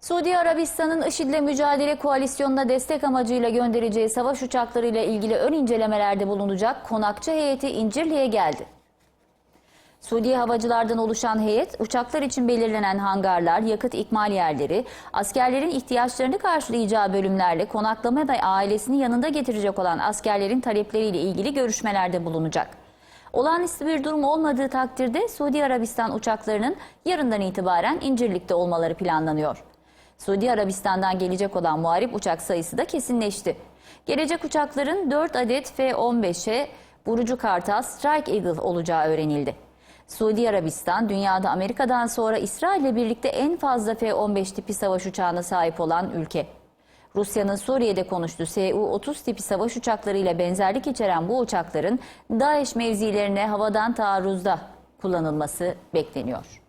Suudi Arabistan'ın IŞİD'le mücadele koalisyonuna destek amacıyla göndereceği savaş uçaklarıyla ilgili ön incelemelerde bulunacak konakçı heyeti İncirli'ye geldi. Suudi havacılardan oluşan heyet, uçaklar için belirlenen hangarlar, yakıt ikmal yerleri, askerlerin ihtiyaçlarını karşılayacağı bölümlerle konaklama ve ailesini yanında getirecek olan askerlerin talepleriyle ilgili görüşmelerde bulunacak. Olağanüstü bir durum olmadığı takdirde Suudi Arabistan uçaklarının yarından itibaren İncirlik'te olmaları planlanıyor. Suudi Arabistan'dan gelecek olan muharip uçak sayısı da kesinleşti. Gelecek uçakların 4 adet F-15'e Burucu Kartal Strike Eagle olacağı öğrenildi. Suudi Arabistan, dünyada Amerika'dan sonra İsrail ile birlikte en fazla F-15 tipi savaş uçağına sahip olan ülke. Rusya'nın Suriye'de konuştuğu Su-30 tipi savaş uçaklarıyla benzerlik içeren bu uçakların DAEŞ mevzilerine havadan taarruzda kullanılması bekleniyor.